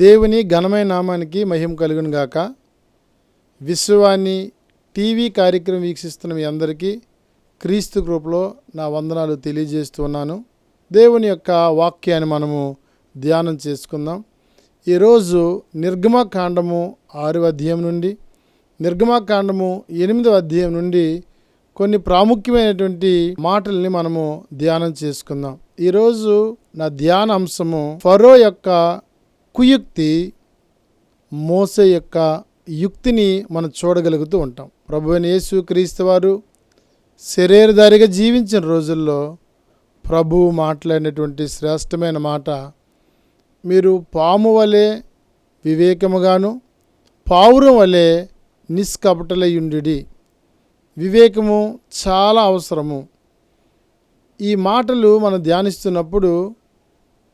దేవుని ఘనమైన నామానికి మహిమ కలుగును గాక. విశ్వాన్ని టీవీ కార్యక్రమం వీక్షిస్తున్న మీ అందరికీ క్రీస్తు గ్రూప్లో నా వందనాలు తెలియజేస్తున్నాను దేవుని యొక్క వాక్యాన్ని మనము ధ్యానం చేసుకుందాం. ఈరోజు నిర్గమకాండము ఆరు అధ్యాయం నుండి నిర్గమకాండము ఎనిమిదవ అధ్యాయం నుండి కొన్ని ప్రాముఖ్యమైనటువంటి మాటల్ని మనము ధ్యానం చేసుకుందాం. ఈరోజు నా ధ్యాన అంశము ఫరో యొక్క కుయుక్తి మోస యొక్క యుక్తిని మనం చూడగలుగుతూ ఉంటాం. ప్రభువైన యేసు క్రీస్తు వారు శరీరధారిగా జీవించిన రోజుల్లో ప్రభువు మాట్లాడినటువంటి శ్రేష్టమైన మాట మీరు పాము వలె వివేకముగాను పావురం వలె నిష్కపటలయుండి వివేకము చాలా అవసరము. ఈ మాటలు మనం ధ్యానిస్తున్నప్పుడు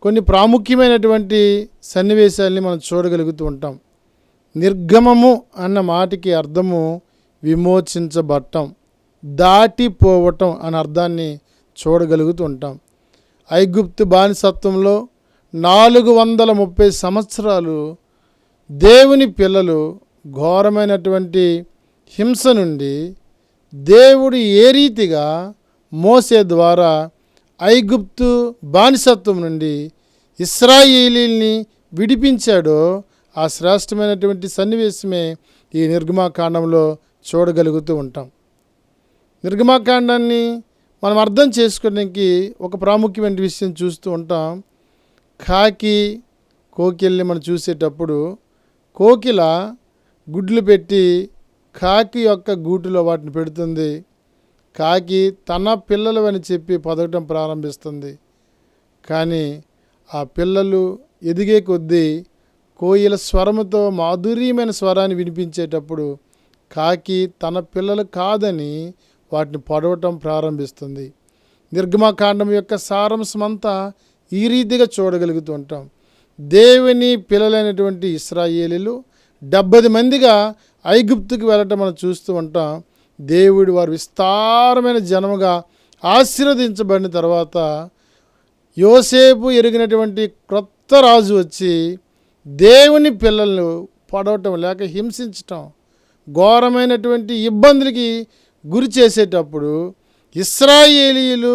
కొన్ని ప్రాముఖ్యమైనటువంటి సన్నివేశాల్ని మనం చూడగలుగుతూ ఉంటాం. నిర్గమము అన్న మాటకి అర్థము విమోచించబట్టం దాటిపోవటం అనే అర్థాన్ని చూడగలుగుతూ ఉంటాం. ఐగుప్తు బానిసత్వంలో నాలుగు వందల ముప్పై సంవత్సరాలు దేవుని పిల్లలు ఘోరమైనటువంటి హింస నుండి దేవుడు ఏ రీతిగా మోసే ద్వారా ఐగుప్తు బానిసత్వం నుండి ఇస్రాయేలీల్ని విడిపించాడో ఆ శ్రేష్టమైనటువంటి సన్నివేశమే ఈ నిర్గమాకాండంలో చూడగలుగుతూ ఉంటాం. నిర్గమాకాండాన్ని మనం అర్థం చేసుకోవడానికి ఒక ప్రాముఖ్యమైన విషయం చూస్తూ ఉంటాం. కాకి కోకిల్ని మనం చూసేటప్పుడు కోకిల గుడ్లు పెట్టి కాకి యొక్క గూటిలో వాటిని పెడుతుంది. కాకి తన పిల్లలు అని చెప్పి పదవటం ప్రారంభిస్తుంది. కానీ ఆ పిల్లలు ఎదిగే కొద్దీ కోయిల స్వరముతో మాధుర్యమైన స్వరాన్ని వినిపించేటప్పుడు కాకి తన పిల్లలు కాదని వాటిని పడవటం ప్రారంభిస్తుంది. నిర్గమకాండం యొక్క సారాంశమంతా ఈ రీతిగా చూడగలుగుతూ ఉంటాం. దేవుని పిల్లలైనటువంటి ఇస్రాయేలీలు డెబ్బది మందిగా ఐగుప్తుకు వెళ్ళటం మనం చూస్తూ ఉంటాం. దేవుడు వారు విస్తారమైన జనముగా ఆశీర్వదించబడిన తర్వాత యోసేపు ఎరిగినటువంటి క్రొత్త రాజు వచ్చి దేవుని పిల్లలను పడవటం లేక హింసించటం ఘోరమైనటువంటి ఇబ్బందులకి గురి చేసేటప్పుడు ఇస్రాయేలీలు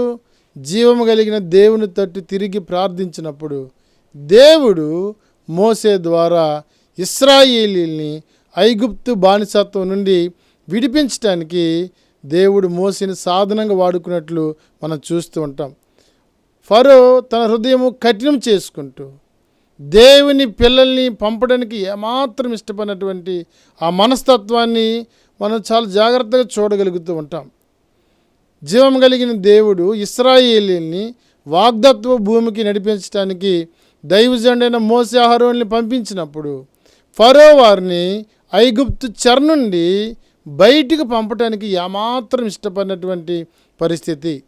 జీవము కలిగిన దేవుని తట్టు తిరిగి ప్రార్థించినప్పుడు దేవుడు మోసే ద్వారా ఇస్రాయేలీల్ని ఐగుప్తు బానిసత్వం నుండి విడిపించటానికి దేవుడు మోసిన సాధనంగా వాడుకున్నట్లు మనం చూస్తూ ఉంటాం. ఫరో తన హృదయము కఠినం చేసుకుంటూ దేవుని పిల్లల్ని పంపడానికి ఏమాత్రం ఇష్టపడినటువంటి ఆ మనస్తత్వాన్ని మనం చాలా జాగ్రత్తగా చూడగలుగుతూ ఉంటాం. జీవం కలిగిన దేవుడు ఇస్రాయేలీని వాగ్దత్వ భూమికి నడిపించడానికి దైవజండైన మోసే ఆహారోల్ని పంపించినప్పుడు ఫరో వారిని ఐగుప్తు చెర నుండి బయటికి పంపటానికి ఏమాత్రం ఇష్టపడినటువంటి పరిస్థితి.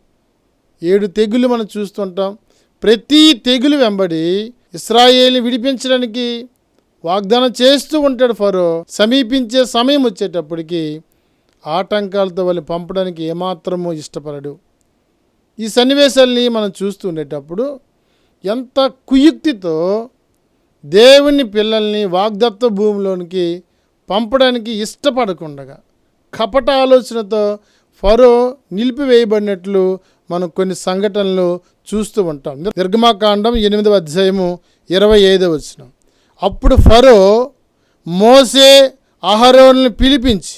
ఏడు తెగులు మనం చూస్తుంటాం. ప్రతి తెగులు వెంబడి ఇస్రాయేల్ని విడిపించడానికి వాగ్దానం చేస్తూ ఉంటాడు ఫరో. సమీపించే సమయం వచ్చేటప్పటికి ఆటంకాలతో వాళ్ళు పంపడానికి ఏమాత్రము ఇష్టపడడు. ఈ సన్నివేశాల్ని మనం చూస్తూ ఉండేటప్పుడు ఎంత కుయుక్తితో దేవుని పిల్లల్ని వాగ్దత్త భూమిలోనికి పంపడానికి ఇష్టపడకుండగా కపట ఆలోచనతో ఫరో నిలిపివేయబడినట్లు మనం కొన్ని సంఘటనలు చూస్తూ ఉంటాం. నిర్గమాకాండం ఎనిమిదవ అధ్యాయము ఇరవై ఐదవ వచ్చిన అప్పుడు ఫరో మోసే అహరోల్ని పిలిపించి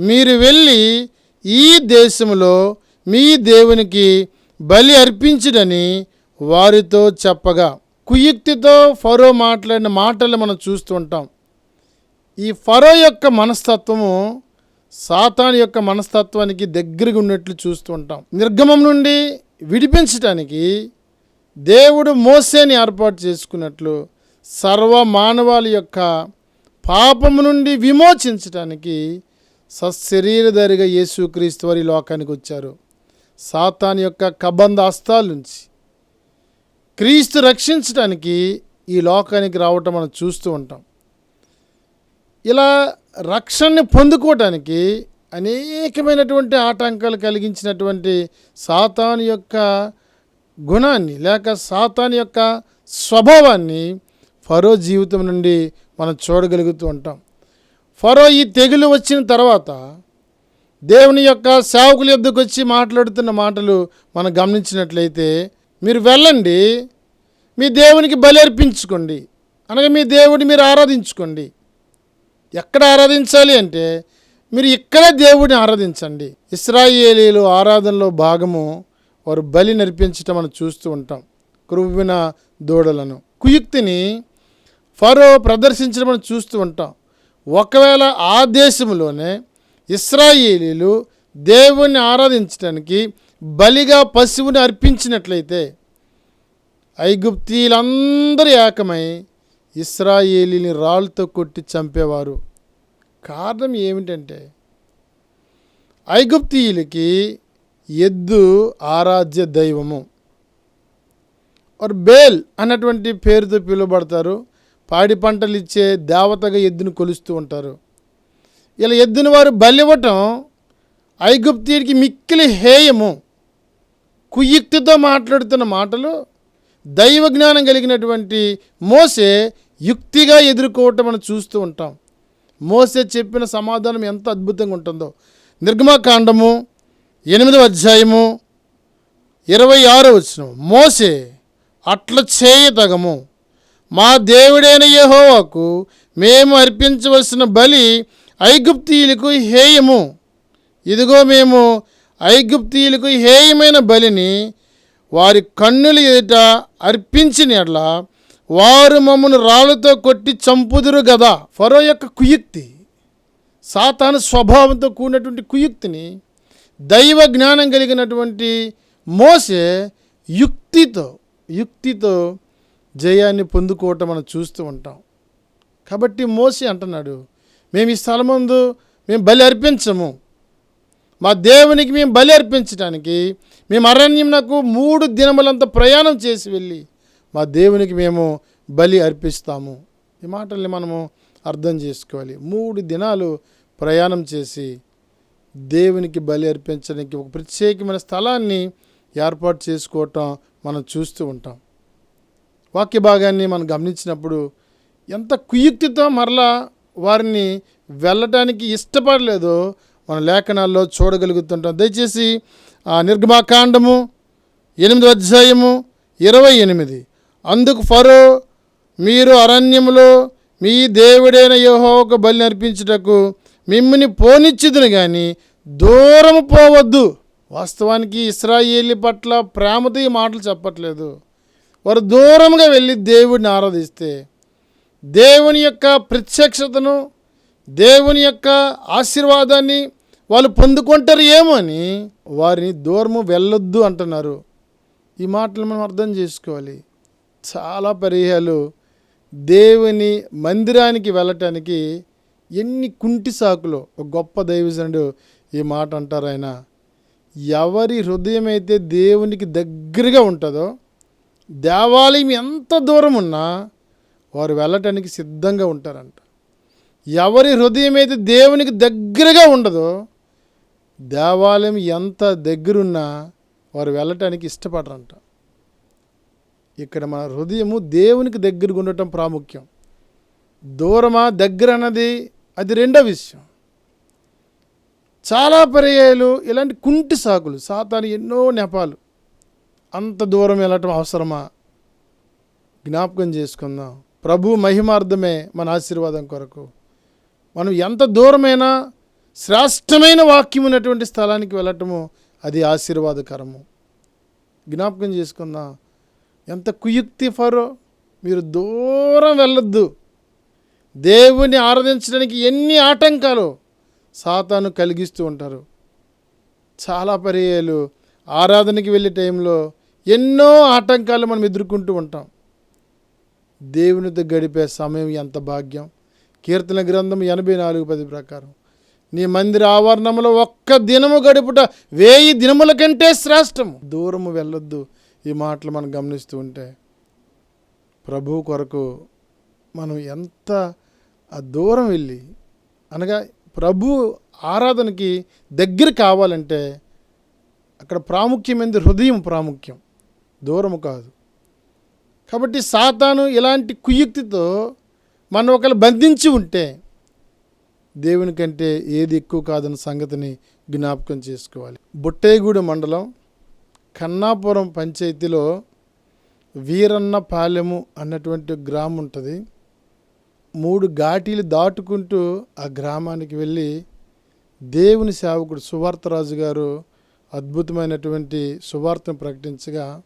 మీరు వెళ్ళి ఈ దేశంలో మీ దేవునికి బలి అర్పించడని వారితో చెప్పగా. కుయుక్తితో ఫరో మాట్లాడిన మాటలు మనం చూస్తూ ఉంటాం. ఈ ఫరో యొక్క మనస్తత్వము సాతాన్ యొక్క మనస్తత్వానికి దగ్గరగా ఉన్నట్లు చూస్తూ ఉంటాం. నిర్గమం నుండి విడిపించటానికి దేవుడు మోసేని ఏర్పాటు చేసుకున్నట్లు సర్వ మానవాళి యొక్క పాపము నుండి విమోచించటానికి సశరీరధారిగా యేసుక్రీస్తు వారి లోకానికి వచ్చారు. సాతాన్ యొక్క కబంధ అస్తాల నుంచి క్రీస్తు రక్షించడానికి ఈ లోకానికి రావటం మనం చూస్తూ ఉంటాం. ఇలా రక్షణని పొందుకోవటానికి అనేకమైనటువంటి ఆటంకాలు కలిగించినటువంటి సాతాను యొక్క గుణాన్ని లేక సాతాను యొక్క స్వభావాన్ని ఫరో జీవితం నుండి మనం చూడగలుగుతూ ఉంటాం. ఫరో ఈ తెగులు వచ్చిన తర్వాత దేవుని యొక్క సేవకుల యొద్దకు వచ్చి మాట్లాడుతున్న మాటలు మనం గమనించినట్లయితే మీరు వెళ్ళండి మీ దేవునికి బలి అర్పించుకోండి అనగా మీ దేవుడిని మీరు ఆరాధించుకోండి ఎక్కడ ఆరాధించాలి అంటే మీరు ఇక్కడే దేవుడిని ఆరాధించండి. ఇస్రాయేలీలు ఆరాధనలో భాగము వారు బలి నడిపించటం మనం చూస్తూ ఉంటాం. క్రువ్విన దూడలను. కుయుక్తిని ఫరో ప్రదర్శించడం మనం చూస్తూ ఉంటాం. ఒకవేళ ఆ దేశంలోనే ఇస్రాయేలీలు దేవుణ్ణి ఆరాధించడానికి బలిగా పశువుని అర్పించినట్లయితే ఐగుప్తీలందరూ ఏకమై ఇస్రాయేలీని రాళ్ళతో కొట్టి చంపేవారు. కారణం ఏమిటంటే ఐగుప్తీయులకి ఎద్దు ఆరాధ్య దైవము. వారు బేల్ అన్నటువంటి పేరుతో పిలువబడతారు. పాడి పంటలు ఇచ్చే దేవతగా ఎద్దును కొలుస్తూ ఉంటారు. ఇలా ఎద్దును వారు బలివ్వటం ఐగుప్తీయుడికి మిక్కిలి హేయము. కుయుక్తితో మాట్లాడుతున్న మాటలు దైవ జ్ఞానం కలిగినటువంటి మోసే యుక్తిగా ఎదుర్కోవటం మనం చూస్తూ ఉంటాం. మోసే చెప్పిన సమాధానం ఎంత అద్భుతంగా ఉంటుందో. నిర్గమకాండము ఎనిమిదవ అధ్యాయము ఇరవై ఆరో వచ్చిన మోసే అట్ల చేయతగము మా దేవుడైన యహోవాకు మేము అర్పించవలసిన బలి ఐగుప్తీయులకు హేయము. ఇదిగో మేము ఐగుప్తీయులకు హేయమైన బలిని వారి కన్నుల ఎదుట అర్పించిన ఎట్లా వారు మమ్మను రాళ్ళతో కొట్టి చంపుదురు గదా. ఫరో యొక్క కుయుక్తి సాతాను స్వభావంతో కూడినటువంటి కుయుక్తిని దైవ జ్ఞానం కలిగినటువంటి మోసే యుక్తితో యుక్తితో జయాన్ని పొందుకోవటం మనం చూస్తూ ఉంటాం. కాబట్టి మోసే అంటున్నాడు మేము ఈ స్థలం ముందు మేము బలి అర్పించము. మా దేవునికి మేము బలి అర్పించడానికి మేము అరణ్యం నాకు మూడు దినములంత ప్రయాణం చేసి వెళ్ళి మా దేవునికి మేము బలి అర్పిస్తాము. ఈ మాటల్ని మనము అర్థం చేసుకోవాలి. మూడు దినాలు ప్రయాణం చేసి దేవునికి బలి అర్పించడానికి ఒక ప్రత్యేకమైన స్థలాన్ని ఏర్పాటు చేసుకోవటం మనం చూస్తూ ఉంటాం. వాక్య భాగాన్ని మనం గమనించినప్పుడు ఎంత కుయుక్తితో మరలా వారిని వెళ్ళటానికి ఇష్టపడలేదో మన లేఖనాల్లో చూడగలుగుతుంటాం. దయచేసి ఆ నిర్గమాకాండము ఎనిమిది అధ్యాయము ఇరవై ఎనిమిది. అందుకు ఫరో మీరు అరణ్యములో మీ దేవుడైన యెహోవాకు బలి అర్పించుటకు మిమ్మల్ని పోనిచ్చిదును కానీ దూరం పోవద్దు. వాస్తవానికి ఇస్రాయేలీ పట్ల ప్రేమతో ఈ మాటలు చెప్పట్లేదు. వారు దూరంగా వెళ్ళి దేవుడిని ఆరాధిస్తే దేవుని యొక్క ప్రత్యక్షతను దేవుని యొక్క ఆశీర్వాదాన్ని వాళ్ళు పొందుకుంటారు ఏమో అని వారిని దూరము వెళ్ళొద్దు అంటున్నారు. ఈ మాటలు మనం అర్థం చేసుకోవాలి. చాలా పర్యాలు దేవుని మందిరానికి వెళ్ళటానికి ఎన్ని కుంటి సాకులు ఒక గొప్ప దైవజనుడు ఈ మాట అంటారు ఆయన. ఎవరి హృదయం అయితే దేవునికి దగ్గరగా ఉంటుందో దేవాలయం ఎంత దూరం ఉన్నా వారు వెళ్ళటానికి సిద్ధంగా ఉంటారంట. ఎవరి హృదయం అయితే దేవునికి దగ్గరగా ఉండదో దేవాలయం ఎంత దగ్గరున్నా వారు వెళ్ళటానికి ఇష్టపడరంట. ఇక్కడ మన హృదయము దేవునికి దగ్గరగా ఉండటం ప్రాముఖ్యం. దూరమా దగ్గర అన్నది అది రెండో విషయం. చాలా పర్యాయాలు ఇలాంటి కుంటి సాకులు సాతాను ఎన్నో నెపాలు. అంత దూరం వెళ్ళటం అవసరమా? జ్ఞాపకం చేసుకుందాం. ప్రభు మహిమార్థమే మన ఆశీర్వాదం కొరకు. మనం ఎంత దూరమైనా శ్రేష్టమైన వాక్యం ఉన్నటువంటి స్థలానికి వెళ్ళటము అది ఆశీర్వాదకరము. జ్ఞాపకం చేసుకుందాం. ఎంత కుయుక్తి ఫరో? మీరు దూరం వెళ్ళొద్దు. దేవుని ఆరాధించడానికి ఎన్ని ఆటంకాలు సాతాను కలిగిస్తూ ఉంటారు. చాలా పర్యాలు ఆరాధనకి వెళ్ళే టైంలో ఎన్నో ఆటంకాలు మనం ఎదుర్కొంటూ ఉంటాం. దేవునితో గడిపే సమయం ఎంత భాగ్యం. కీర్తన గ్రంథం ఎనభై నాలుగు పది ప్రకారం. నీ మందిర ఆవరణంలో ఒక్క దినము గడుపుట వేయి దినముల కంటే శ్రేష్టము. దూరము వెళ్ళొద్దు. ఈ మాటలు మనం గమనిస్తూ ఉంటే ప్రభు కొరకు మనం ఎంత దూరం వెళ్ళి అనగా ప్రభు ఆరాధనకి దగ్గర కావాలంటే అక్కడ ప్రాముఖ్యమైనది హృదయం ప్రాముఖ్యం. దూరము కాదు. కాబట్టి సాతాను ఇలాంటి కుయుక్తితో మనం ఒకరు బంధించి ఉంటే దేవుని కంటే ఏది ఎక్కువ కాదన్న సంగతిని జ్ఞాపకం చేసుకోవాలి. బుట్టేగూడ మండలం కన్నాపురం పంచాయతీలో వీరన్న పాలెము అన్నటువంటి గ్రామం ఉంటుంది. మూడు ఘాటీలు దాటుకుంటూ ఆ గ్రామానికి వెళ్ళి దేవుని సేవకుడు సువార్తరాజు గారు అద్భుతమైనటువంటి సువార్తను ప్రకటించగా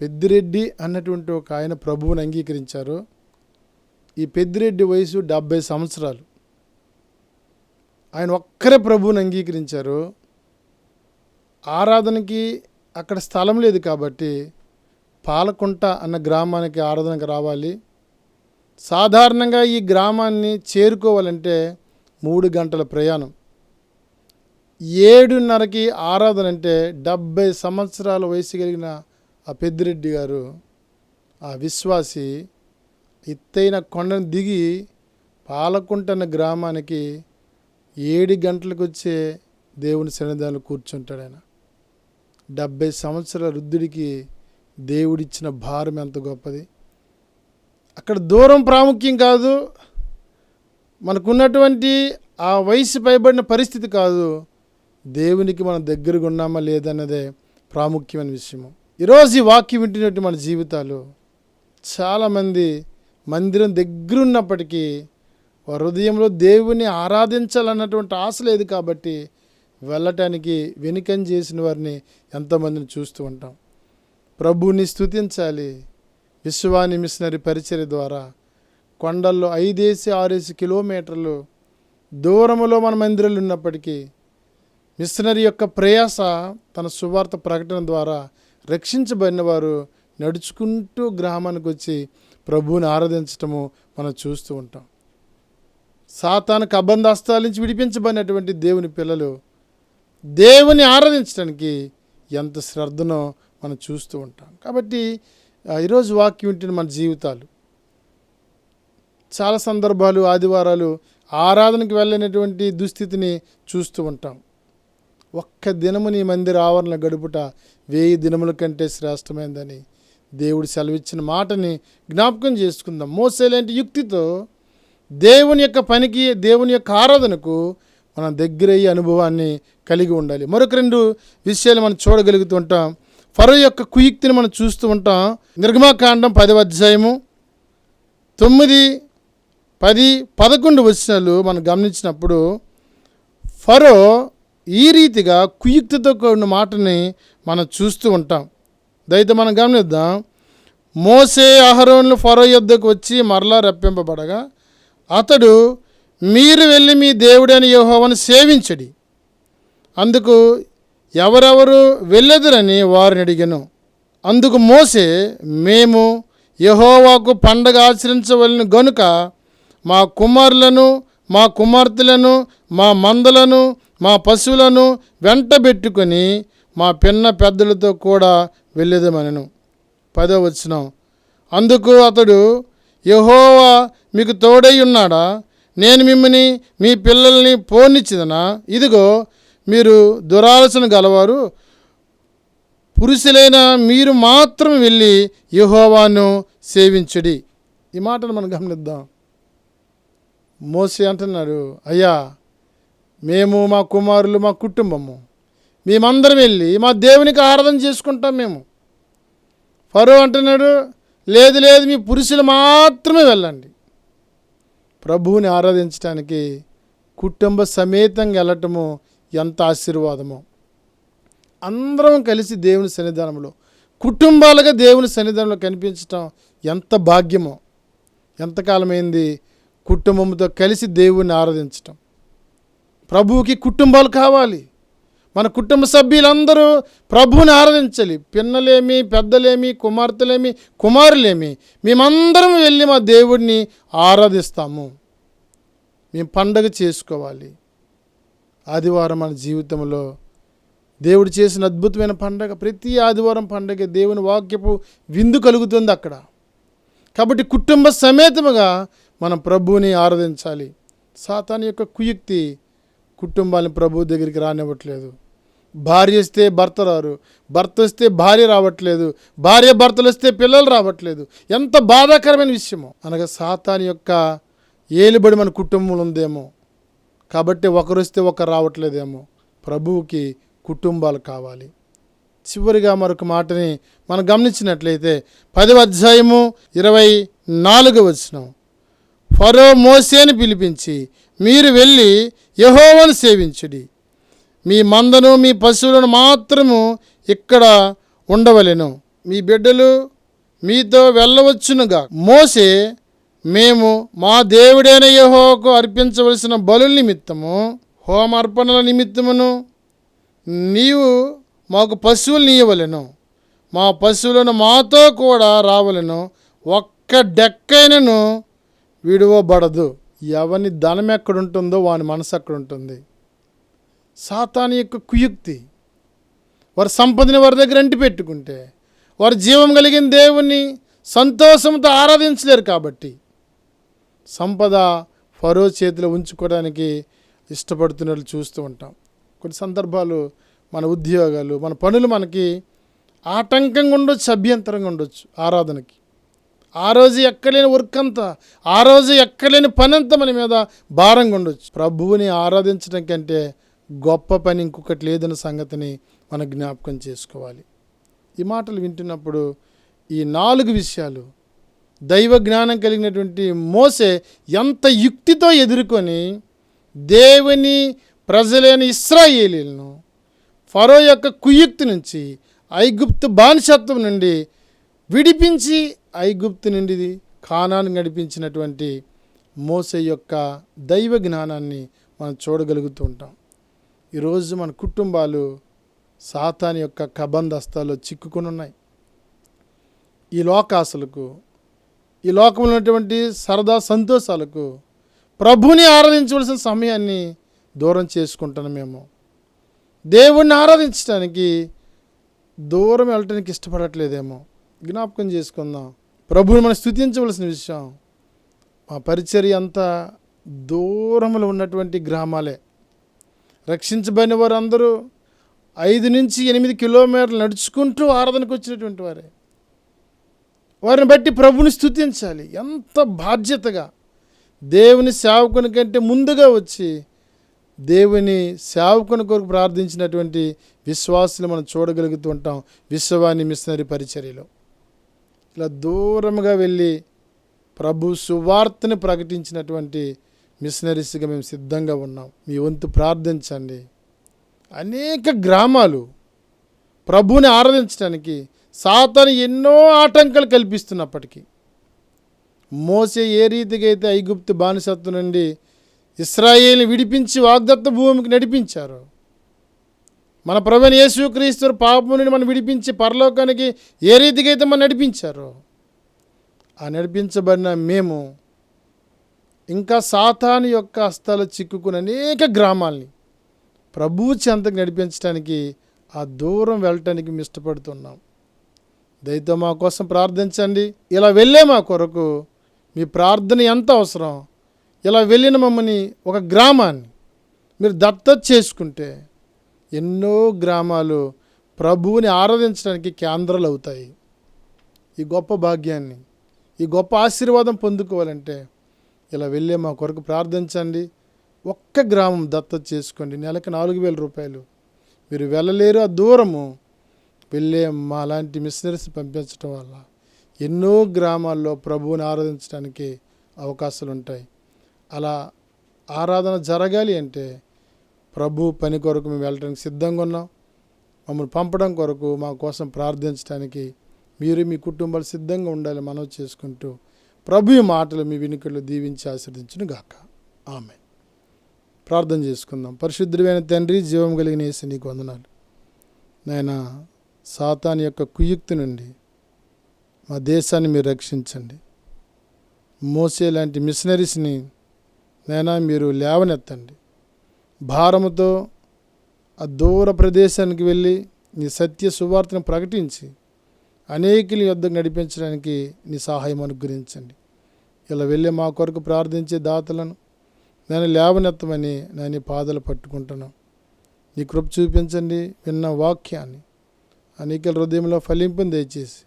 పెద్దిరెడ్డి అన్నటువంటి ఒక ఆయన ప్రభువుని అంగీకరించారు. ఈ పెద్దిరెడ్డి వయసు డెబ్భై సంవత్సరాలు. ఆయన ఒక్కరే ప్రభువుని అంగీకరించారు. ఆరాధనకి అక్కడ స్థలం లేదు కాబట్టి పాలకుంట అన్న గ్రామానికి ఆరాధనకు రావాలి. సాధారణంగా ఈ గ్రామాన్ని చేరుకోవాలంటే మూడు గంటల ప్రయాణం. ఏడున్నరకి ఆరాధన అంటే డెబ్భై సంవత్సరాల వయసు కలిగిన ఆ పెద్దిరెడ్డి గారు ఆ విశ్వాసి ఎత్తైన కొండను దిగి పాలకుంట అన్న గ్రామానికి ఏడు గంటలకు వచ్చే దేవుని సన్నిధానంలో కూర్చుంటాడు ఆయన. డెబ్భై సంవత్సరాల వృద్ధుడికి దేవుడిచ్చిన భారం ఎంత గొప్పది? అక్కడ దూరం ప్రాముఖ్యం కాదు. మనకున్నటువంటి ఆ వయసు పైబడిన పరిస్థితి కాదు. దేవునికి మనం దగ్గరగా ఉన్నామా లేదన్నదే ప్రాముఖ్యమైన విషయము. ఈరోజు ఈ వాక్యం వింటున్నట్టు మన జీవితాలు చాలామంది మందిరం దగ్గరున్నప్పటికీ వారి హృదయంలో దేవుని ఆరాధించాలన్నటువంటి ఆశ లేదు కాబట్టి వెళ్ళటానికి వెనుకం చేసిన వారిని ఎంతమందిని చూస్తూ ఉంటాం. ప్రభువుని స్తుతించాలి. విశ్వాని మిషనరీ పరిచర్య ద్వారా కొండల్లో ఐదేసి ఆరేసి కిలోమీటర్లు దూరములో మన మందిరాలు ఉన్నప్పటికీ మిషనరీ యొక్క ప్రయాస తన సువార్త ప్రకటన ద్వారా రక్షించబడిన వారు నడుచుకుంటూ గ్రామానికి వచ్చి ప్రభువుని ఆరాధించటము మనం చూస్తూ ఉంటాం. సాతానికి అబంధాస్తాల నుంచి విడిపించబడినటువంటి దేవుని పిల్లలు దేవుని ఆరాధించడానికి ఎంత శ్రద్ధనో మనం చూస్తూ ఉంటాం. కాబట్టి ఈరోజు వాక్యం వింటున్న మన జీవితాలు. చాలా సందర్భాలు ఆదివారాలు ఆరాధనకు వెళ్ళినటువంటి దుస్థితిని చూస్తూ ఉంటాం. ఒక్క దినము నీ మందిర ఆవరణ గడుపుట వెయ్యి దినముల కంటే శ్రేష్టమైందని దేవుడు సెలవిచ్చిన మాటని జ్ఞాపకం చేసుకుందాం. మోసేలాంటి యుక్తితో దేవుని యొక్క పనికి దేవుని యొక్క ఆరాధనకు మనం దగ్గరయ్యే అనుభవాన్ని కలిగి ఉండాలి. మరొక రెండు విషయాలు మనం చూడగలుగుతూ ఉంటాం. ఫరో యొక్క కుయుక్తిని మనం చూస్తూ ఉంటాం. నిర్గమాకాండం పదవ అధ్యాయము తొమ్మిది పది పదకొండు వచ్చినాలు మనం గమనించినప్పుడు ఫరో ఈ రీతిగా కుయుక్తితో కూడిన మాటని మనం చూస్తూ ఉంటాం. దయతో మనం గమనిద్దాం. మోసే అహరోన్లు ఫరో యొద్దకు వచ్చి మరలా రప్పింపబడగా అతడు మీరు వెళ్ళి మీ దేవుడైన యెహోవాను సేవించడి. అందుకు ఎవరెవరు వెళ్ళదురని వారిని అడిగాను. అందుకు మోసే మేము యహోవాకు పండగ ఆచరించవలను గనుక మా కుమారులను మా కుమార్తెలను మా మందలను మా పశువులను వెంటబెట్టుకొని మా పిన్న పెద్దలతో కూడా వెళ్ళేదమనను. పదో వచ్చినాం అందుకు అతడు యహోవా మీకు తోడై ఉన్నాడా? నేను మిమ్మల్ని మీ పిల్లల్ని పోనిచ్చిదనా? ఇదిగో మీరు దురాలోచన గలవారు. పురుషులైన మీరు మాత్రం వెళ్ళి యహోవాను సేవించుడి. ఈ మాటను మనం గమనిద్దాం. మోసే అంటున్నాడు అయ్యా మేము మా కుమారులు మా కుటుంబము. మేమందరం వెళ్ళి మా దేవునికి ఆరాధన చేసుకుంటాం మేము. ఫరో అంటున్నాడు లేదు లేదు మీ పురుషులు మాత్రమే వెళ్ళండి. ప్రభువుని ఆరాధించడానికి కుటుంబ సమేతంగా వెళ్ళటము ఎంత ఆశీర్వాదమో. అందరం కలిసి దేవుని సన్నిధానంలో కుటుంబాలుగా దేవుని సన్నిధానంలో కనిపించటం ఎంత భాగ్యమో. ఎంతకాలమైంది? కుటుంబంతో కలిసి దేవుణ్ణి ఆరాధించటం. ప్రభువుకి కుటుంబాలు కావాలి. మన కుటుంబ సభ్యులందరూ ప్రభువుని ఆరాధించాలి. పిన్నలేమి పెద్దలేమి కుమార్తెలేమి కుమారులేమి మేమందరం వెళ్ళి మా దేవుడిని ఆరాధిస్తాము. మేము పండగ చేసుకోవాలి. ఆదివారం మన జీవితంలో దేవుడు చేసిన అద్భుతమైన పండగ ప్రతి ఆదివారం పండగ దేవుని వాక్యపు విందు కలుగుతుంది అక్కడ. కాబట్టి కుటుంబ సమేతముగా మనం ప్రభువుని ఆరాధించాలి. సాతాన్ యొక్క కుయుక్తి కుటుంబాన్ని ప్రభు దగ్గరికి రానివ్వట్లేదు. భార్య వస్తే భర్త రారు భర్త వస్తే భార్య రావట్లేదు భార్య భర్తలు వస్తే పిల్లలు రావట్లేదు. ఎంత బాధాకరమైన విషయమో. అనగా సాతాని యొక్క ఏలుబడి మన కుటుంబంలో ఉందేమో. కాబట్టి ఒకరు వస్తే ఒకరు రావట్లేదేమో. ప్రభువుకి కుటుంబాలు కావాలి. చివరిగా మరొక మాటని మనం గమనించినట్లయితే పదవ అధ్యాయము ఇరవై నాలుగు వచ్చినాం ఫరో మోసేని పిలిపించి మీరు వెళ్ళి యహోవను సేవించుడి. మీ మందను మీ పశువులను మాత్రము ఇక్కడ ఉండవలెను. మీ బిడ్డలు మీతో వెళ్ళవచ్చునుగా. మోసే మేము మా దేవుడైన యహోకు అర్పించవలసిన బలు నిమిత్తము హోమార్పణల నిమిత్తమును నీవు మాకు పశువులు నీయవలను మా పశువులను మాతో కూడా రావలెను. ఒక్క డెక్కైనను విడువబడదు. ఎవని ధనం ఎక్కడుంటుందో వాని మనసు అక్కడ ఉంటుంది సాతాని యొక్క కుయుక్తి. వారి సంపదని వారి దగ్గర అంటి పెట్టుకుంటే వారు జీవం కలిగిన దేవుణ్ణి సంతోషంతో ఆరాధించలేరు కాబట్టి సంపద ఫరో చేతిలో ఉంచుకోవడానికి ఇష్టపడుతున్నట్లు చూస్తూ ఉంటాం. కొన్ని సందర్భాలు మన ఉద్యోగాలు మన పనులు మనకి ఆటంకంగా ఉండొచ్చు అభ్యంతరంగా ఉండొచ్చు ఆరాధనకి. ఆ రోజు ఎక్కలేని వర్క్ అంతా ఆ రోజు ఎక్కలేని పని అంతా మన మీద భారంగా ఉండొచ్చు. ప్రభువుని ఆరాధించడం కంటే గొప్ప పని ఇంకొకటి లేదన్న సంగతిని మనం జ్ఞాపకం చేసుకోవాలి. ఈ మాటలు వింటున్నప్పుడు ఈ నాలుగు విషయాలు దైవ జ్ఞానం కలిగినటువంటి మోసే ఎంత యుక్తితో ఎదుర్కొని దేవుని ప్రజలైన ఇస్రాయేలీలను ఫరో యొక్క కుయుక్తి నుంచి ఐగుప్తు బానిసత్వం నుండి విడిపించి ఐగుప్తు నుండి కానాన్ని నడిపించినటువంటి మోసే యొక్క దైవ జ్ఞానాన్ని మనం చూడగలుగుతూ ఉంటాం. ఈరోజు మన కుటుంబాలు సాతాని యొక్క కబంధస్తాల్లో చిక్కుకుని ఉన్నాయి. ఈ లోకాశలకు ఈ లోకంలో ఉన్నటువంటి సరదా సంతోషాలకు ప్రభుని ఆరాధించవలసిన సమయాన్ని దూరం చేసుకుంటాను మేము. దేవుణ్ణి ఆరాధించడానికి దూరం వెళ్ళటానికి ఇష్టపడట్లేదేమో. జ్ఞాపకం చేసుకుందాం. ప్రభుని మనం స్థుతించవలసిన విషయం మా పరిచర్య అంతా దూరంలో ఉన్నటువంటి గ్రామాలే. రక్షించబడిన వారు అందరూ ఐదు నుంచి ఎనిమిది కిలోమీటర్లు నడుచుకుంటూ ఆరాధనకు వచ్చినటువంటి వారే. వారిని బట్టి ప్రభుని స్థుతించాలి. ఎంత బాధ్యతగా దేవుని సేవకుని కంటే ముందుగా వచ్చి దేవుని సేవకుని కొరకు ప్రార్థించినటువంటి విశ్వాసులు మనం చూడగలుగుతూ ఉంటాం. విశ్వవాణి మిషనరీ పరిచర్యలో. ఇలా దూరంగా వెళ్ళి ప్రభు సువార్తని ప్రకటించినటువంటి మిషనరీస్గా మేము సిద్ధంగా ఉన్నాం. మీ వంతు ప్రార్థించండి. అనేక గ్రామాలు ప్రభుని ఆరాధించడానికి సాతాను ఎన్నో ఆటంకాలు కల్పిస్తున్నప్పటికీ మోసే ఏ రీతిగా అయితే ఐగుప్తు బానిసత్వం నుండి ఇస్రాయేల్ని విడిపించి వాగ్దత్త భూమికి నడిపించారు మన ప్రభుని యేసుక్రీస్తు పాపం నుండి మనం విడిపించి పరలోకానికి ఏ రీతిగా అయితే మనం నడిపించారో ఆ నడిపించబడిన మేము ఇంకా సాతాను యొక్క హస్తాలు చిక్కుకున్న అనేక గ్రామాల్ని ప్రభువు చెంతకు నడిపించడానికి ఆ దూరం వెళ్ళటానికి మేము ఇష్టపడుతున్నాం. దయతో మా కోసం ప్రార్థించండి. ఇలా వెళ్ళే మా కొరకు మీ ప్రార్థన ఎంత అవసరం? ఇలా వెళ్ళిన మమ్మల్ని ఒక గ్రామాన్ని మీరు దత్తత చేసుకుంటే ఎన్నో గ్రామాలు ప్రభువుని ఆరాధించడానికి కేంద్రాలు అవుతాయి. ఈ గొప్ప భాగ్యాన్ని ఈ గొప్ప ఆశీర్వాదం పొందుకోవాలంటే ఇలా వెళ్ళే మా కొరకు ప్రార్థించండి. ఒక్క గ్రామం దత్తత చేసుకోండి. నెలకు నాలుగు వేల రూపాయలు. మీరు వెళ్ళలేరు ఆ దూరము. వెళ్ళే మా లాంటి మిషనరీస్ పంపించడం వల్ల ఎన్నో గ్రామాల్లో ప్రభువుని ఆరాధించడానికి అవకాశాలు ఉంటాయి అలా ఆరాధన జరగాలి అంటే ప్రభు పని కొరకు మేము వెళ్ళడానికి సిద్ధంగా ఉన్నాం. మమ్మల్ని పంపడం కొరకు మా కోసం ప్రార్థించడానికి మీరు మీ కుటుంబాలు సిద్ధంగా ఉండాలి మనం చేసుకుంటూ ప్రభు ఈ మాటలు మీ వినికిళ్ళు దీవించి ఆశీర్దించును గాక ఆమె ప్రార్థన చేసుకుందాం. పరిశుద్ధుడైన తండ్రి జీవం కలిగిన వేసి నీకు వందనాలు. నాయన సాతాన్ యొక్క కుయుక్తి నుండి మా దేశాన్ని మీరు రక్షించండి. మోసే లాంటి మిషనరీస్ని నైనా మీరు లేవనెత్తండి. భారముతో ఆ దూర ప్రదేశానికి వెళ్ళి నీ సత్య సువార్తను ప్రకటించి అనేకుల యుద్ధం నడిపించడానికి నీ సహాయం అనుగ్రహించండి. ఇలా వెళ్ళి మా కొరకు ప్రార్థించే దాతలను నేను లేవనెత్తమని నేను పాదలు పట్టుకుంటున్నాను. నీ కృప చూపించండి విన్న వాక్యాన్ని. అనేకల హృదయంలో ఫలింపుని దయచేసి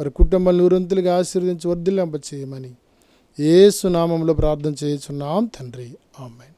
వారి కుటుంబాలను నూరంతులుగా ఆశీర్వదించి వర్ధిల్లింప చేయమని ఏసు నామంలో ప్రార్థన చేయుచున్నాం తండ్రి. ఆమె